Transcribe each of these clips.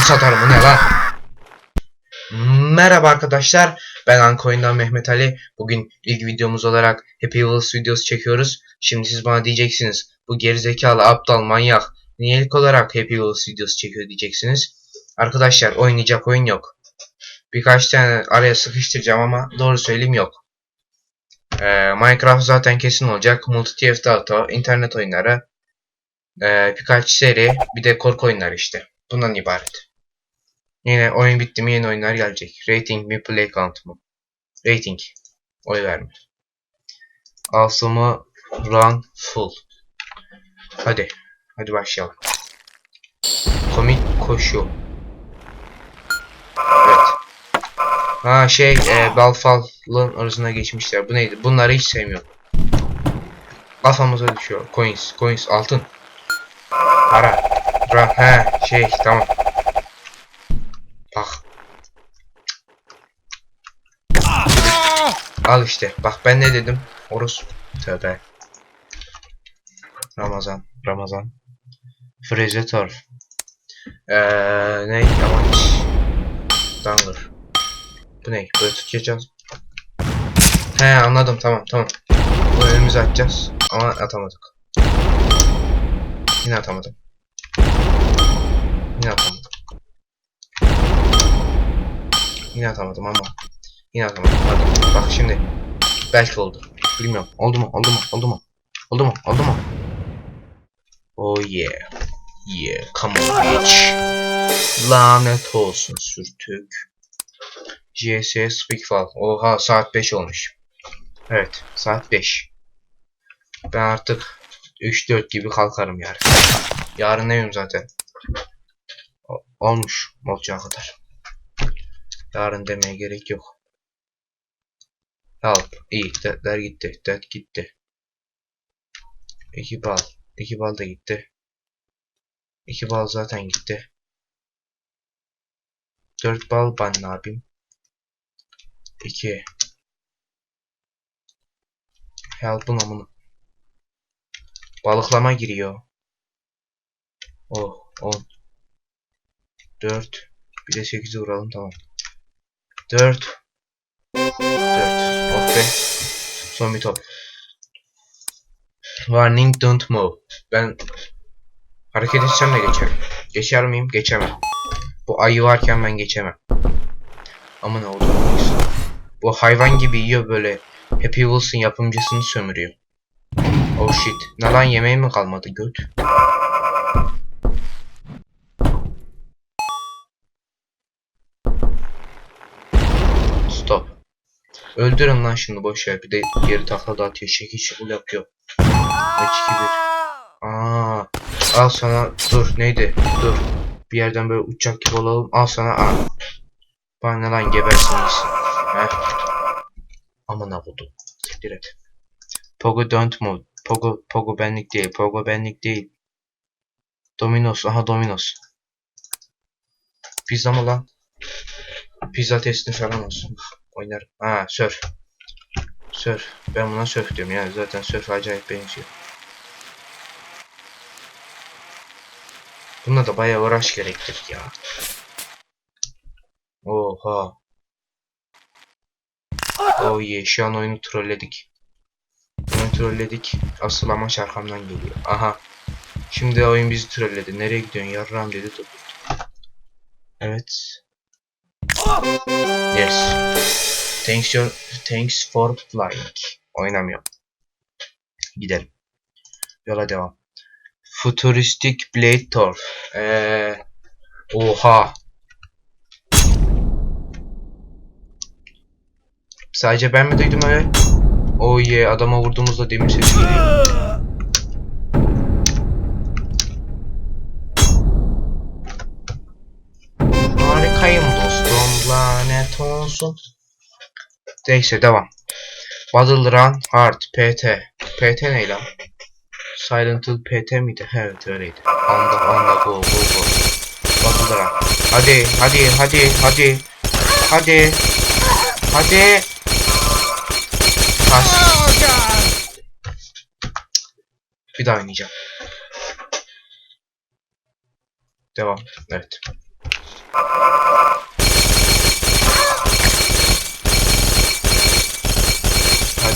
satarım bu ne lan? Merhaba arkadaşlar. Ben Ankoyun'dan Mehmet Ali. Bugün ilk videomuz olarak Happy Wheels videosu çekiyoruz. Şimdi siz bana diyeceksiniz. Bu gerizekalı aptal manyak. Niye ilk olarak Happy Wheels videosu çekiyor diyeceksiniz. Arkadaşlar oynayacak oyun yok. Birkaç tane araya sıkıştıracağım ama doğru söyleyeyim yok. Ee, Minecraft zaten kesin olacak. Multi Auto, internet oyunları, ee, birkaç seri, bir de korku oyunları işte. Bundan ibaret. Yine oyun bitti mi yeni oyunlar gelecek. Rating mi play count mu? Rating. Oy verme. Awesome run full. Hadi. Hadi başlayalım. Komik koşu. Evet. Ha şey e, Balfal'ın arasına geçmişler. Bu neydi? Bunları hiç sevmiyorum. Kafamıza düşüyor. Coins. Coins. Altın. Para. Ra he şey tamam. Bak. Al işte. Bak ben ne dedim? Orus. Tövbe. Ramazan. Ramazan. Frezator. Eee ne? Yamaç. Dangır. Bu ne? Böyle tutacağız. He anladım tamam tamam. Bu önümüze atacağız. Ama atamadık. Yine atamadım. Yine atamadım. Yine atamadım ama. Yine atamadım. Pardon. Bak şimdi. Belki oldu. Bilmiyorum. Oldu mu? Oldu mu? Oldu mu? Oldu mu? Oldu mu? Oh yeah. Yeah. Come on bitch. Lanet olsun sürtük. GS Speakfall. Oha saat 5 olmuş. Evet. Saat 5. Ben artık 3-4 gibi kalkarım yarın. Yarın evim zaten. Olmuş olacağı kadar. Yarın demeye gerek yok. Help. İyi. Deadler gitti. Dead gitti. 2 bal. 2 bal da gitti. 2 bal zaten gitti. 4 bal ben ne yapayım? 2 Help'ın amını. Balıklama giriyor. Oh 10 4 Bir de 8'i vuralım tamam. 4 4 Oh be. Son bir top. Warning don't move. Ben hareket etsem de geçerim. Geçer miyim? Geçemem. Bu ayı varken ben geçemem. Ama ne oldu? Bu hayvan gibi yiyor böyle. Happy Wheels'ın yapımcısını sömürüyor. Oh shit. Ne lan yemeği mi kalmadı göt? Öldürün lan şunu boş ver. Bir de geri takla da atıyor. Şekil şukul yapıyor. Kaç gibi. Aa, al sana dur neydi? Dur. Bir yerden böyle uçacak gibi olalım. Al sana al. Bana lan gebersin gitsin. Heh. Aman abudu. Siktir et. Pogo don't move. Pogo, Pogo benlik değil. Pogo benlik değil. Dominos. Aha Dominos. Pizza mı lan? Pizza testi falan olsun. Oynarım. Ha surf. Surf. Ben buna surf diyorum yani zaten surf acayip benziyor. Bunda da bayağı uğraş gerektir ya. Oha. Oh yeah şu an oyunu trolledik. Oyunu trolledik. Asıl amaç arkamdan geliyor. Aha. Şimdi oyun bizi trolledi. Nereye gidiyorsun yarram dedi. Evet. Yes. Thanks your thanks for flying. Oynamıyorum. Gidelim. Yola devam. Futuristic Blade Tour. Eee Oha. Sadece ben mi duydum öyle? Oh yeah adama vurduğumuzda demir sesi geliyor. Olsun. Neyse devam. Battle Run Hard PT. PT ne lan? Silent Hill PT miydi? Evet öyleydi. Anda anda go go go. Battle Run. Hadi hadi hadi hadi. Hadi. Hadi. Pas. Bir daha oynayacağım. Devam. Evet.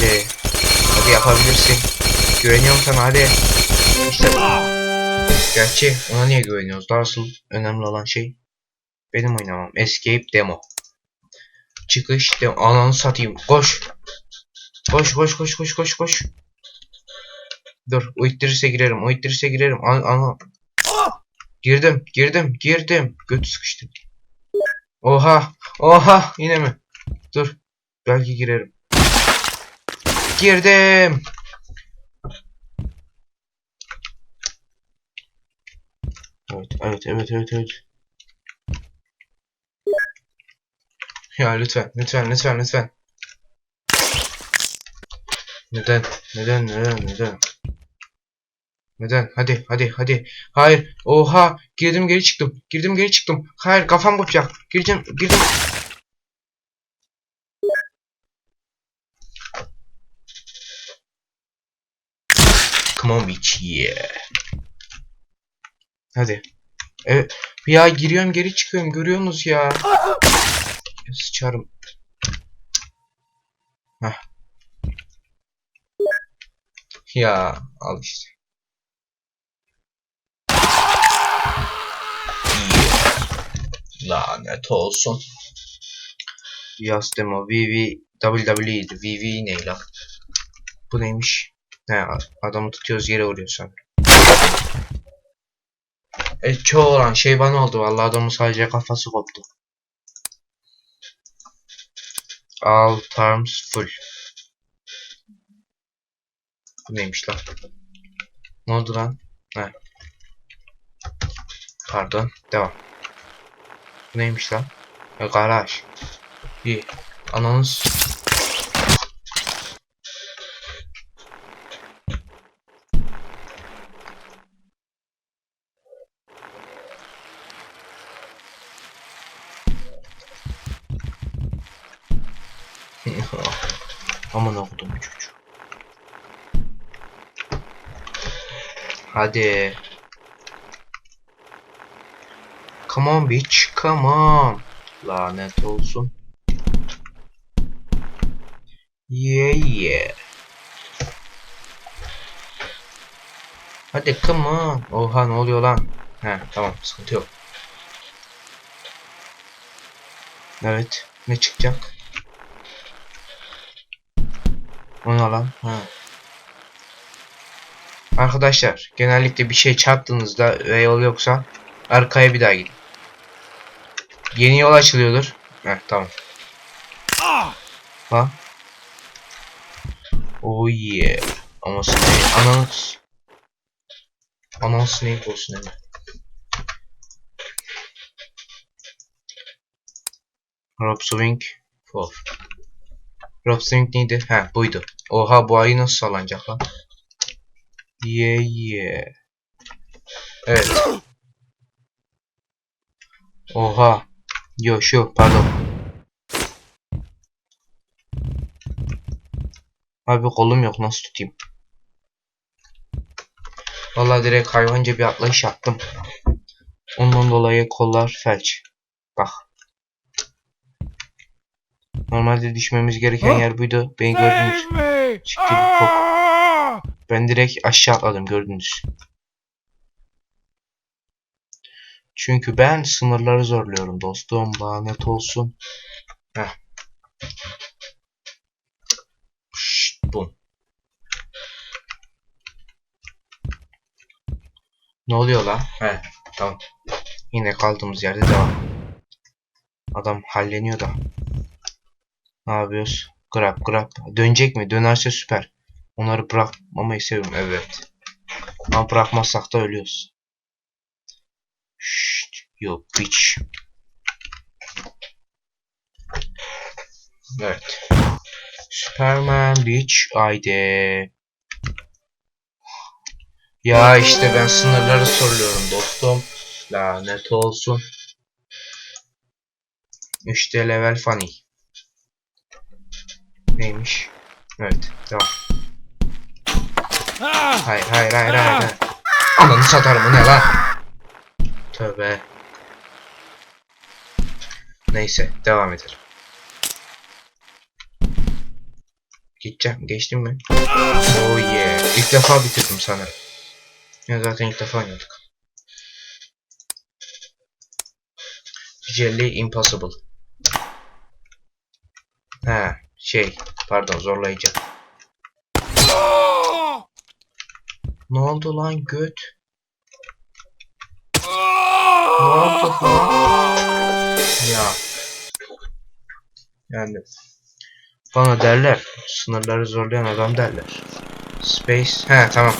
Hadi. Hadi yapabilirsin. Güveniyorum sana hadi. İşte. Gerçi ona niye güveniyoruz? Daha asıl önemli olan şey benim oynamam. Escape demo. Çıkış demo. Ananı satayım. Koş. Koş koş koş koş koş koş. Dur. O ittirirse girerim. O ittirirse girerim. An ana. Girdim. Girdim. Girdim. Götü sıkıştım. Oha. Oha. Yine mi? Dur. Belki girerim. Girdim. Evet, evet, evet, evet, evet. Ya lütfen, lütfen, lütfen, lütfen. Neden? Neden? Neden? Neden? Neden? Hadi, hadi, hadi. Hayır. Oha. Girdim geri çıktım. Girdim geri çıktım. Hayır, kafam kopacak. Girdim, girdim. Come on bitch. Yeah. Hadi. Evet. Ya giriyorum geri çıkıyorum. Görüyorsunuz ya. Sıçarım. Heh. Ya al işte. Lanet olsun. Yaz demo VV WWE'di. VV ne lan? Bu neymiş? He adamı tutuyoruz yere vuruyor sanırım. E çoğu olan şey bana oldu. Vallahi adamın sadece kafası koptu. All terms full. Bu neymiş lan? Ne oldu lan? He. Pardon. Devam. Bu neymiş lan? E, garaj. İyi. Ananız. Aman okudum bu çocuğu. Hadi. Come on bitch, come on. Lanet olsun. Yeah yeah. Hadi come on. Oha ne oluyor lan? He tamam sıkıntı yok. Evet ne çıkacak? O ne lan? Ha. Arkadaşlar genellikle bir şey çarptığınızda ve yol yoksa arkaya bir daha gidin. Yeni yol açılıyordur. Heh tamam. Ha? Oh yeah. Ama Snake anons. Anons Snake olsun hemen. Rob Swing 4. Rob Swing neydi? He buydu. Oha bu ayı nasıl sallanacak lan? Yeah yeah. Evet. Oha. Yo şu pardon. Abi kolum yok nasıl tutayım? Vallahi direkt hayvanca bir atlayış yaptım. Ondan dolayı kollar felç. Bak. Normalde düşmemiz gereken yer buydu. Beni gördünüz. Çıktı kok. Ben direkt aşağı atladım gördünüz. Çünkü ben sınırları zorluyorum dostum. Lanet olsun. Heh. Şşt, bum. Ne oluyor lan? He, tamam. Yine kaldığımız yerde devam. Adam halleniyor da. Ne yapıyoruz? Grab grab. Dönecek mi? Dönerse süper. Onları bırakmamayı seviyorum. Evet. Ama bırakmazsak da ölüyoruz. Şşt. Yok bitch. Evet. Superman bitch. Haydi. Ya işte ben sınırları soruyorum dostum. Lanet olsun. İşte level funny. Neymiş? Evet, devam. Hayır, hayır, hayır, hayır. hayır. Ananı satarım bu ne lan? Tövbe. Neyse devam edelim. Gideceğim. Geçtim mi? Oh yeah. İlk defa bitirdim sanırım. Ya zaten ilk defa oynadık. Jelly Impossible. Ha şey pardon zorlayıcı. Ne oldu lan göt? Ne oldu lan? Ya. Yani bana derler. Sınırları zorlayan adam derler. Space. He tamam.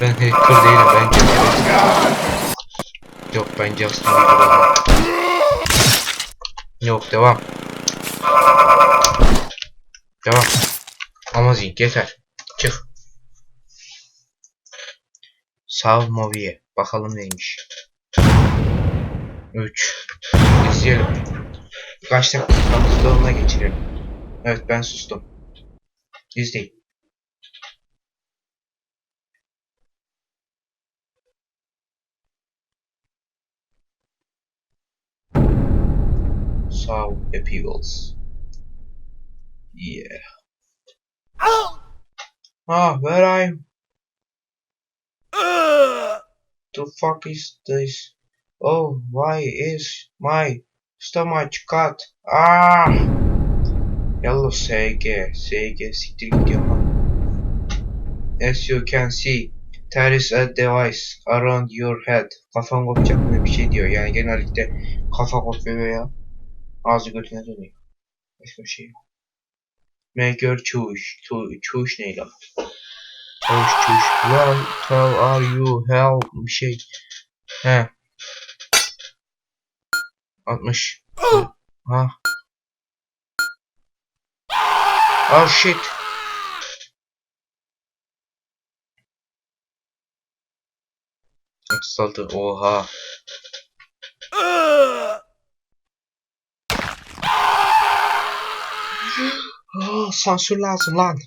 Ben hacker değilim ben Yok ben Bieber'ım. Yok devam. Devam. Amazing yeter. Çık. Sav Movie'ye. Bakalım neymiş. 3. İzleyelim. Birkaç dakikamızı da onunla geçirelim. Evet ben sustum. İzleyin. Happy Wheels. Yeah. Ah, where are you? The fuck is this? Oh, why is my stomach cut? Ah! Yellow SG, SG siktir git yapma. As you can see, there is a device around your head. Kafan kopacak mı bir şey diyor. Yani genellikle kafa kopuyor veya ağzı götüne dönüyor. Başka bir şey yok. Make your choice. Cho- choice ne lan? Choice choice. Well, how are you? How bir şey. He. 60. Ha. Oh shit. Otuz altı. Oha. Aa, sansür lazım lan.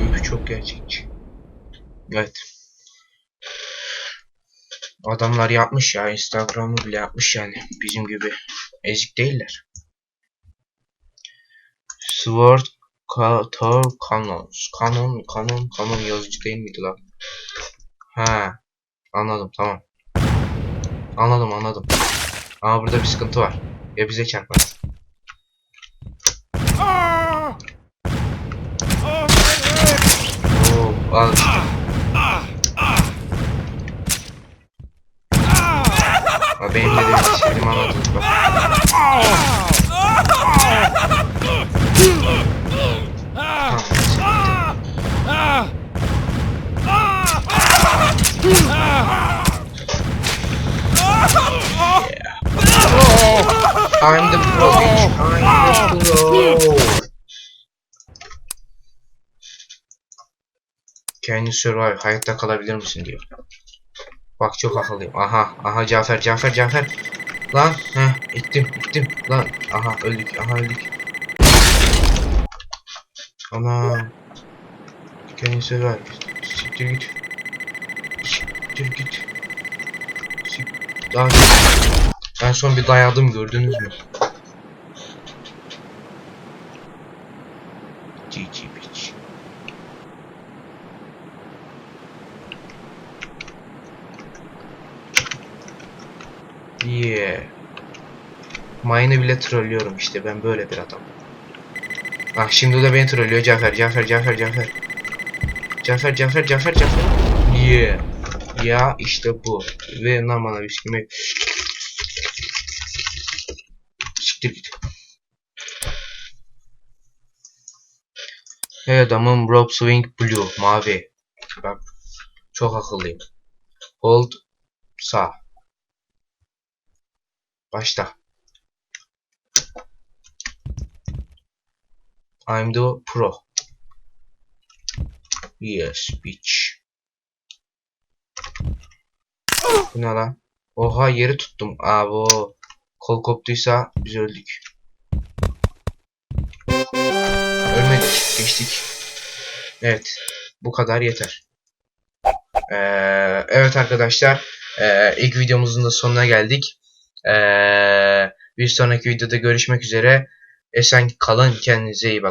Öykü çok gerçekçi. Evet. Adamlar yapmış ya. Instagram'ı bile yapmış yani. Bizim gibi. Ezik değiller. Sword Tor Canons. Canon, Canon, Canon yazıcı değil miydi lan? Ha. Anladım tamam. Anladım anladım. Ama burada bir sıkıntı var. Ya bize çarpmaz. Oo, al işte. Ha, benim de demek istediğimi anladınız bak. Tamam. I'm the pro bitch. I'm the pro. Can you survive? Hayatta kalabilir misin diyor. Bak çok akıllıyım. Aha, aha Cafer, Cafer, Cafer. Lan, heh, ittim, ittim. Lan, aha öldük, aha öldük. Ana. Can you survive? Siktir git. Siktir git. Sik... Daha en son bir dayadım gördünüz mü? GG bitch. Yeah. Mine'ı bile trollüyorum işte ben böyle bir adam. Ah şimdi de beni trollüyor Cafer Cafer Cafer Cafer. Cafer Cafer Cafer Cafer. Yeah. Ya işte bu. Ve namana bisküvi. Siktir git. Hey adamım Rob Swing Blue mavi. Bak çok akıllıyım. Hold sağ. Başla. I'm the pro. Yes bitch. Bu ne lan? Oha yeri tuttum. Abo. Kol koptuysa biz öldük. Ölmedik. Geçtik. Evet. Bu kadar yeter. Ee, evet arkadaşlar. ee, ilk videomuzun da sonuna geldik. Ee, bir sonraki videoda görüşmek üzere. Esen kalın kendinize iyi bakın.